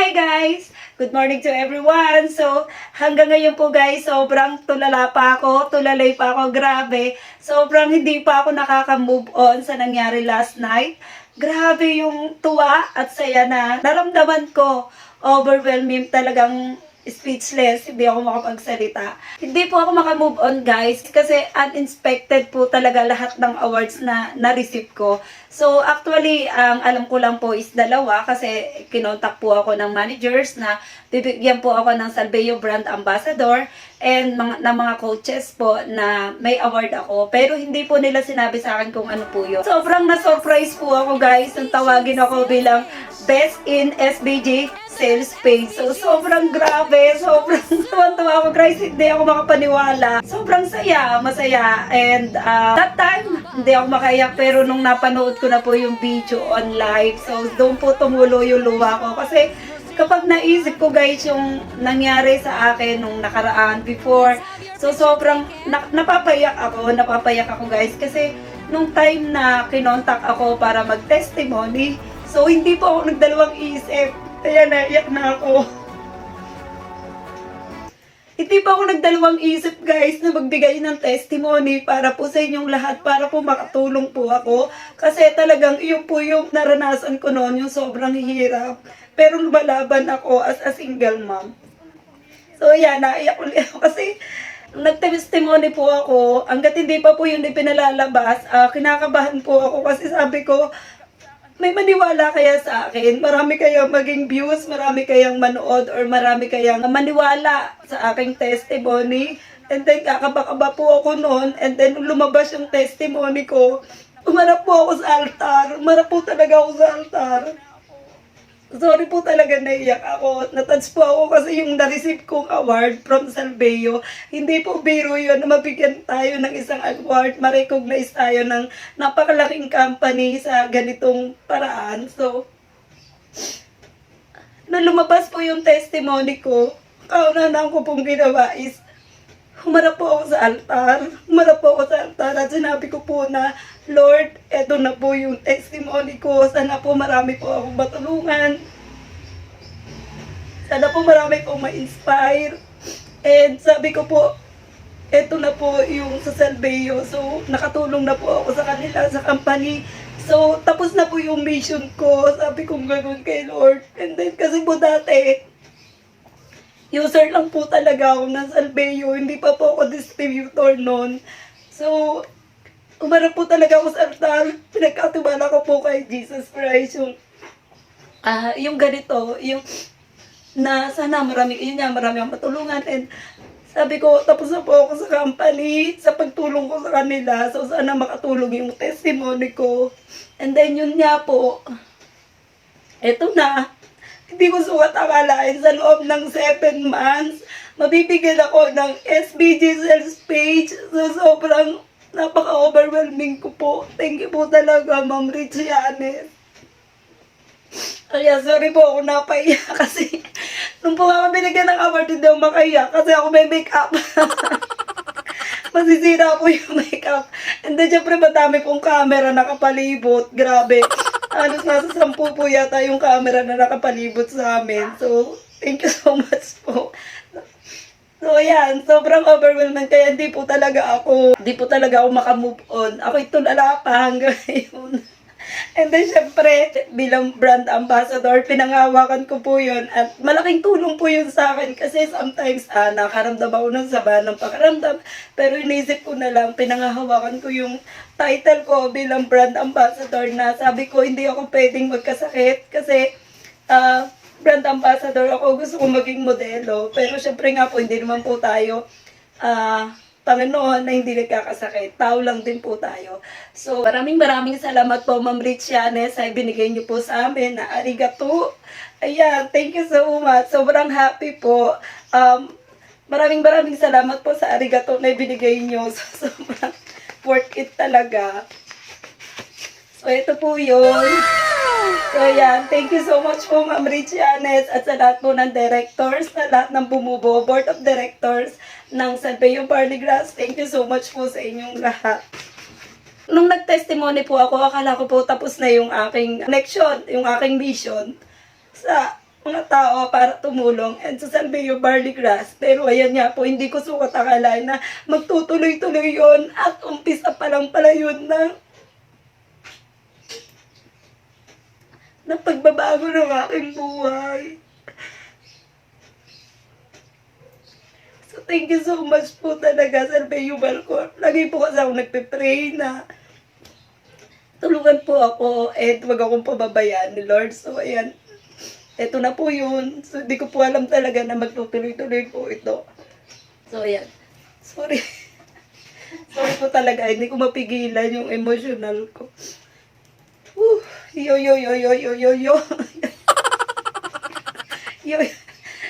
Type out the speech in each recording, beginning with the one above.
Hi guys! Good morning to everyone! So, hanggang ngayon po guys, sobrang tulala pa ako, tulalay pa ako, grabe. Sobrang hindi pa ako nakaka-move on sa nangyari last night. Grabe yung tuwa at saya na naramdaman ko. Overwhelming talagang speechless, hindi ako makapagsalita. Hindi po ako makamove on guys kasi uninspected po talaga lahat ng awards na na-receive ko. So actually, ang alam ko lang po is dalawa kasi kinontak po ako ng managers na bibigyan po ako ng Salveo Brand Ambassador and mga, ng mga coaches po na may award ako. Pero hindi po nila sinabi sa akin kung ano po yun. Sobrang na-surprise po ako guys nung tawagin ako bilang Best in SBG sales page. So, sobrang grabe. Sobrang tuwan-tuwa ako, guys. Hindi ako makapaniwala. Sobrang saya, masaya. And uh, that time, hindi ako makaiyak. Pero nung napanood ko na po yung video on live, so doon po tumulo yung luha ko. Kasi kapag naisip ko guys yung nangyari sa akin nung nakaraan before, so sobrang na, napapayak ako, napapayak ako guys. Kasi nung time na kinontak ako para mag-testimony, so hindi po ako nagdalawang isip. Kaya naiyak na ako. Hindi pa ako nagdalawang isip guys na magbigay ng testimony para po sa inyong lahat, para po makatulong po ako. Kasi talagang iyon po yung naranasan ko noon, yung sobrang hirap. Pero lumalaban ako as a single mom. So yan, naiyak ulit ako kasi nag-testimony po ako. Hanggat hindi pa po yun ipinalalabas, ah, kinakabahan po ako kasi sabi ko, may maniwala kaya sa akin? Marami kayang maging views, marami kayang manood, or marami kayang maniwala sa aking testimony. And then, kakaba-kaba po ako noon. And then, lumabas yung testimony ko, umarap po ako sa altar. Umarap po talaga ako sa altar. Sorry po talaga naiyak ako. Natouch po ako kasi yung na-receive kong award from Salveo. Hindi po biro yun na mabigyan tayo ng isang award. Ma-recognize tayo ng napakalaking company sa ganitong paraan. So, nung lumabas po yung testimony ko, kaunanan ko pong ginawa is humarap po ako sa altar. Humarap po ako sa altar at sinabi ko po na, Lord, eto na po yung testimony ko. Sana po marami po akong matulungan. Sana po marami pong ma-inspire. And sabi ko po, eto na po yung sa Salveo. So, nakatulong na po ako sa kanila, sa company. So, tapos na po yung mission ko. Sabi ko gano'n kay Lord. And then, kasi po dati, user lang po talaga ako ng Salveo. Hindi pa po ako distributor noon. So, umarap po talaga ako sa altar. Pinagkatubala ko po kay Jesus Christ yung, ah yung ganito, yung na sana marami, yun nga, marami akong matulungan. And sabi ko, tapos na po ako sa company, sa pagtulong ko sa kanila. So, sana makatulong yung testimony ko. And then, yun nga po, eto na, hindi ko sukat akalain sa loob ng 7 months, mabibigyan ako ng SBG sales page. So, sobrang napaka-overwhelming ko po. Thank you po talaga, Ma'am Richianes. Kaya sorry po ako napaiyak kasi nung po ako binigyan ng award, hindi ako makaiyak kasi ako may makeup. Masisira po yung makeup. And then, syempre, madami pong camera nakapalibot. Grabe. Halos nasa sampu po yata yung camera na nakapalibot sa amin. So, thank you so much po. So, ayan, sobrang overwhelming. Kaya hindi po talaga ako, hindi po talaga ako makamove on. Ako ito pa hanggang ngayon. And then, syempre, bilang brand ambassador, pinangawakan ko po yun. At malaking tulong po yun sa akin kasi sometimes ah, nakaramdam ako ng sama ng pakaramdam. Pero inisip ko na lang, pinangahawakan ko yung title ko bilang brand ambassador na sabi ko, hindi ako pwedeng magkasakit kasi ah, brand ambassador ako, gusto ko maging modelo. Pero syempre nga po, hindi naman po tayo ah, Panginoon na hindi nagkakasakit. Tao lang din po tayo. So, maraming maraming salamat po, Ma'am Richianes, sa binigay niyo po sa amin na arigato. Ayan, thank you so much. Sobrang happy po. Um, maraming maraming salamat po sa arigato na ibinigay niyo. So, sobrang worth it talaga. So, ito po yun. So, yan. Thank you so much po, Ma'am Richianes, at sa lahat po ng directors, sa lahat ng bumubuo, board of directors ng Salveo Barley Grass. Thank you so much po sa inyong lahat. Nung nag-testimony po ako, akala ko po tapos na yung aking connection, yung aking mission. Sa mga tao para tumulong and sa Salveo Barley Grass. Pero ayan nga po, hindi ko sukat akalain na magtutuloy-tuloy yon at umpisa pa lang pala yun na na pagbabago ng aking buhay. So, thank you so much po talaga, Salveo Balcor. Lagi po kasi ako nagpe-pray na tulungan po ako and wag akong pababayaan ni Lord. So, ayan. Ito na po yun. So, di ko po alam talaga na magtutuloy-tuloy po ito. So, ayan. Sorry. Sorry po talaga. Hindi ko mapigilan yung emotional ko. Whew. Yo, yo, yo, yo, yo, yo, yo. yo.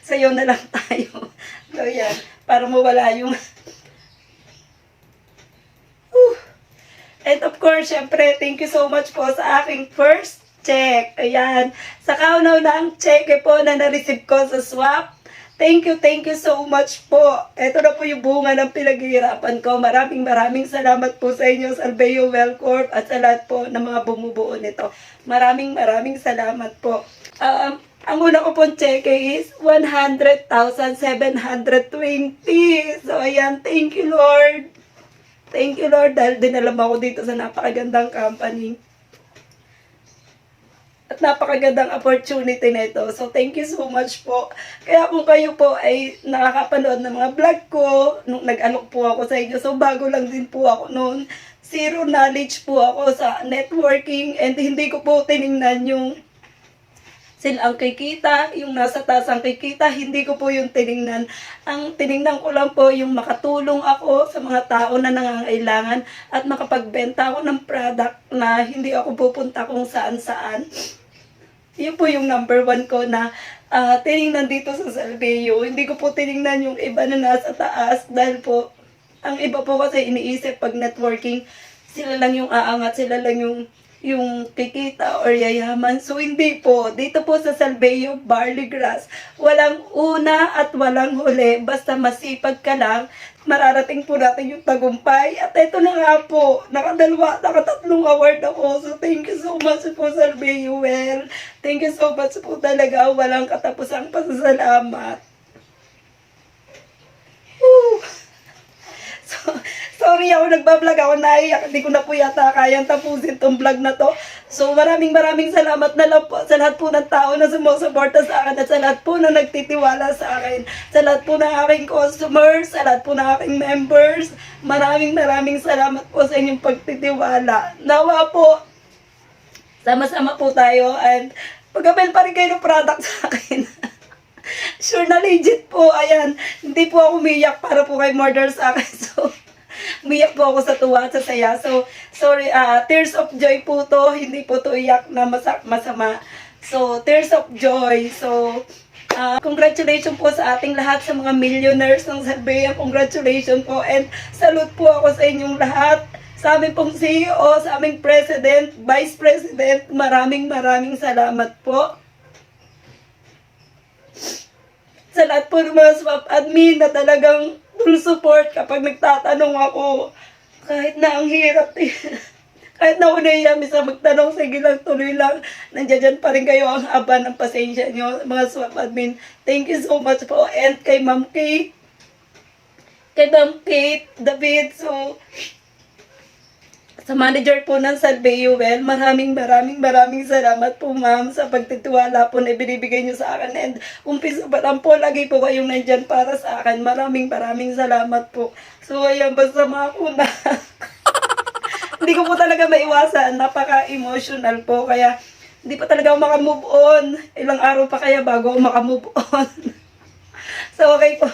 Sayo na lang tayo. So, yan. Para mawala yung... Whew. And of course, syempre, thank you so much po sa aking first check. Ayan. Sa kaunaw ng check po na na-receive ko sa swap. Thank you, thank you so much po. Ito na po yung bunga ng pinaghihirapan ko. Maraming maraming salamat po sa inyo, Salveo Wellcorp, at sa lahat po ng mga bumubuo nito. Maraming maraming salamat po. Um, ang una ko pong check is 100,720. So, ayan, thank you, Lord. Thank you, Lord, dahil dinalam ako dito sa napakagandang company. At napakagandang opportunity na ito. So, thank you so much po. Kaya kung kayo po ay nakakapanood ng mga vlog ko, nung nag-alok po ako sa inyo, so bago lang din po ako noon, zero knowledge po ako sa networking and hindi ko po tiningnan yung sila ang kikita, yung nasa taas ang kikita, hindi ko po yung tiningnan. Ang tiningnan ko lang po yung makatulong ako sa mga tao na nangangailangan at makapagbenta ako ng product na hindi ako pupunta kung saan-saan. Yun po yung number one ko na ah, tiningnan dito sa Salveo. Hindi ko po tiningnan yung iba na nasa taas dahil po ang iba po kasi iniisip pag networking, sila lang yung aangat, sila lang yung yung kikita or yayaman. So, hindi po. Dito po sa Salveo Barley Grass, walang una at walang huli. Basta masipag ka lang, mararating po natin yung tagumpay. At ito na nga po, nakadalwa, nakatatlong award ako. So, thank you so much po, Salveo Well. Thank you so much po talaga. Walang katapusang pasasalamat. Woo! So, sorry ako nagbablog ako naiyak. Hindi ko na po yata kayang tapusin tong vlog na to. So maraming maraming salamat na lang po sa lahat po ng tao na sumusuporta sa akin at sa lahat po na nagtitiwala sa akin. Sa lahat po ng aking customers, sa lahat po ng aking members. Maraming maraming salamat po sa inyong pagtitiwala. Nawa po, sama-sama po tayo and pag-abel pa rin kayo ng product sa akin. sure na legit po, ayan. Hindi po ako umiyak para po kay murder sa akin. So, umiyak po ako sa tuwa at sa saya. So, sorry, ah tears of joy po to. Hindi po to iyak na masa- masama. So, tears of joy. So, ah congratulations po sa ating lahat sa mga millionaires ng Salvea. Congratulations po. And salute po ako sa inyong lahat. Sa aming pong CEO, sa aming President, Vice President, maraming maraming salamat po sa lahat po ng mga swap admin na talagang full support kapag nagtatanong ako. Kahit na ang hirap, eh. kahit na unay yami sa magtanong, sige lang, tuloy lang. Nandiyan pa rin kayo ang haba ng pasensya nyo, mga swap admin. Thank you so much po. And kay Ma'am Kate, kay Ma'am Kate, David, so, sa manager po ng Salveo Well, maraming maraming maraming salamat po ma'am sa pagtitiwala po na binibigay niyo sa akin and umpisa pa lang po lagi po kayong nandyan para sa akin. Maraming maraming salamat po. So ayan, basta mga kuna. hindi ko po talaga maiwasan. Napaka-emotional po. Kaya hindi pa talaga ako makamove on. Ilang araw pa kaya bago ako makamove on. so okay po.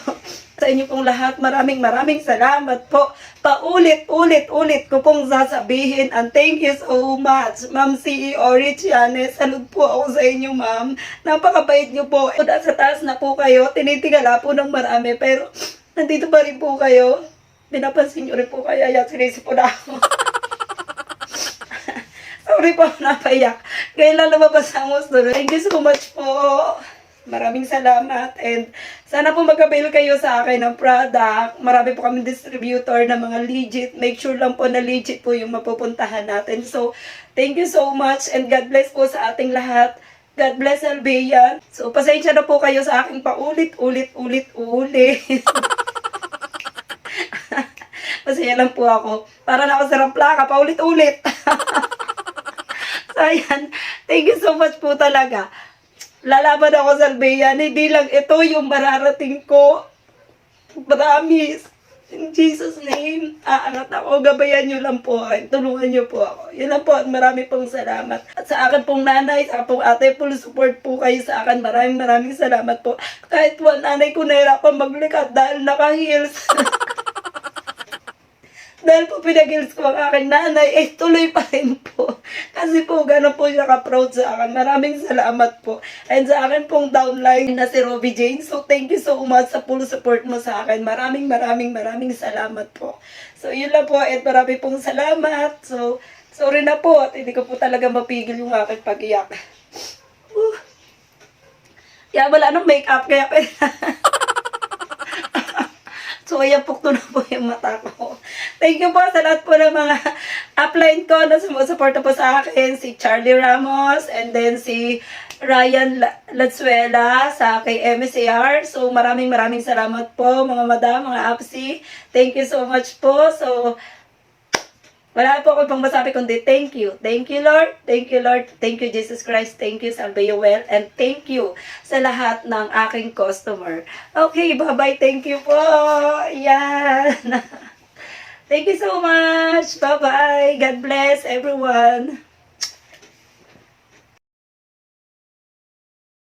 Sa inyo pong lahat, maraming maraming salamat po. Paulit-ulit-ulit ko pong sasabihin and thank you so much, Ma'am CEO Richiane. Salud po ako sa inyo, ma'am. Napakabait niyo po. Sa taas na po kayo, tinitigala po ng marami, pero nandito pa rin po kayo. Pinapansin niyo rin po kaya yan, sinisi po na ako. Sorry po, napaiyak. Ngayon lang lumabas ang. Thank you so much po. Maraming salamat and sana po mag-avail kayo sa akin ng product. Marami po kami distributor na mga legit. Make sure lang po na legit po yung mapupuntahan natin. So, thank you so much and God bless po sa ating lahat. God bless Albean. So, pasensya na po kayo sa aking paulit, ulit, ulit, ulit. Masaya lang po ako. Para na ako sa plaka, paulit-ulit. so, ayan. Thank you so much po talaga. Lalaban ako sa Albean. Hindi lang ito yung mararating ko. Promise. In Jesus' name, aangat ako. Gabayan nyo lang po. Tulungan nyo po ako. Yun lang po. At marami pong salamat. At sa akin pong nanay, sa akin pong ate, full support po kayo sa akin. Maraming maraming salamat po. Kahit po nanay ko nahirapan maglikat dahil naka-heels. dahil po pinag-heels ko ang aking nanay, eh tuloy pa rin. Kasi po, gano'n po siya ka-proud sa akin. Maraming salamat po. And sa akin pong downline na si Robbie Jane. So, thank you so much sa full support mo sa akin. Maraming, maraming, maraming salamat po. So, yun lang po. At marami pong salamat. So, sorry na po. At hindi ko po talaga mapigil yung aking pag-iyak. Whew. Kaya wala nang make-up. Kaya So, ayan, pukto na po yung mata ko. Thank you po sa lahat po ng mga upline ko na sumusuporta po sa akin. Si Charlie Ramos and then si Ryan La- Lazuela sa kay MSAR. So, maraming maraming salamat po mga madam, mga apsi. Thank you so much po. So, wala po akong pang masabi kundi thank you. Thank you, Lord. Thank you, Lord. Thank you, Jesus Christ. Thank you, Salve Well. And thank you sa lahat ng aking customer. Okay, bye-bye. Thank you po. Yan. thank you so much. Bye-bye. God bless everyone.